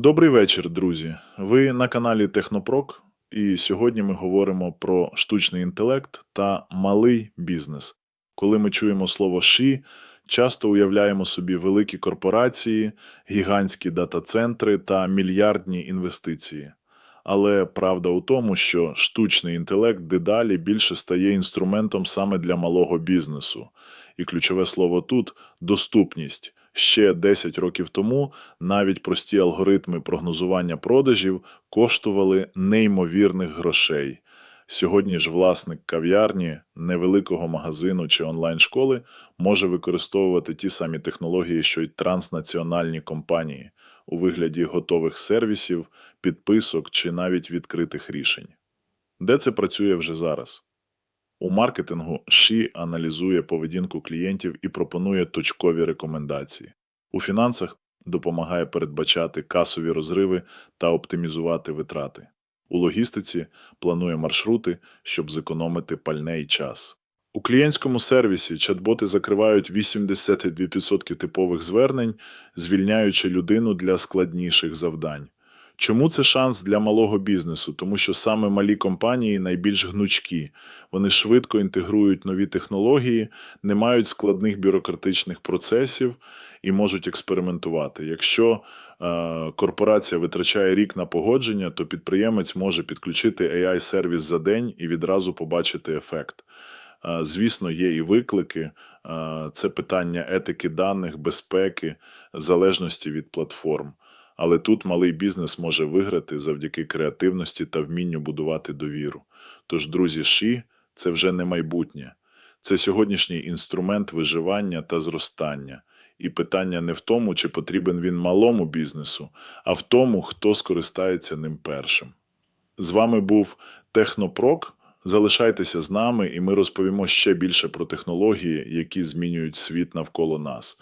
Добрий вечір, друзі. Ви на каналі Технопрок, і сьогодні ми говоримо про штучний інтелект та малий бізнес. Коли ми чуємо слово «ші», часто уявляємо собі великі корпорації, гігантські дата-центри та мільярдні інвестиції. Але правда у тому, що штучний інтелект дедалі більше стає інструментом саме для малого бізнесу. І ключове слово тут доступність. Ще 10 років тому навіть прості алгоритми прогнозування продажів коштували неймовірних грошей. Сьогодні ж власник кав'ярні, невеликого магазину чи онлайн-школи може використовувати ті самі технології, що й транснаціональні компанії у вигляді готових сервісів, підписок чи навіть відкритих рішень. Де це працює вже зараз? У маркетингу ШІ аналізує поведінку клієнтів і пропонує точкові рекомендації. У фінансах допомагає передбачати касові розриви та оптимізувати витрати. У логістиці планує маршрути, щоб зекономити пальне і час. У клієнтському сервісі чат-боти закривають 82% типових звернень, звільняючи людину для складніших завдань. Чому це шанс для малого бізнесу? Тому що саме малі компанії найбільш гнучкі, вони швидко інтегрують нові технології, не мають складних бюрократичних процесів і можуть експериментувати. Якщо е, корпорація витрачає рік на погодження, то підприємець може підключити AI-сервіс за день і відразу побачити ефект. Е, Звісно, є і виклики. Е, Це питання етики даних, безпеки, залежності від платформ. Але тут малий бізнес може виграти завдяки креативності та вмінню будувати довіру. Тож, друзі, ШІ це вже не майбутнє, це сьогоднішній інструмент виживання та зростання. І питання не в тому, чи потрібен він малому бізнесу, а в тому, хто скористається ним першим. З вами був Технопрок. Залишайтеся з нами, і ми розповімо ще більше про технології, які змінюють світ навколо нас.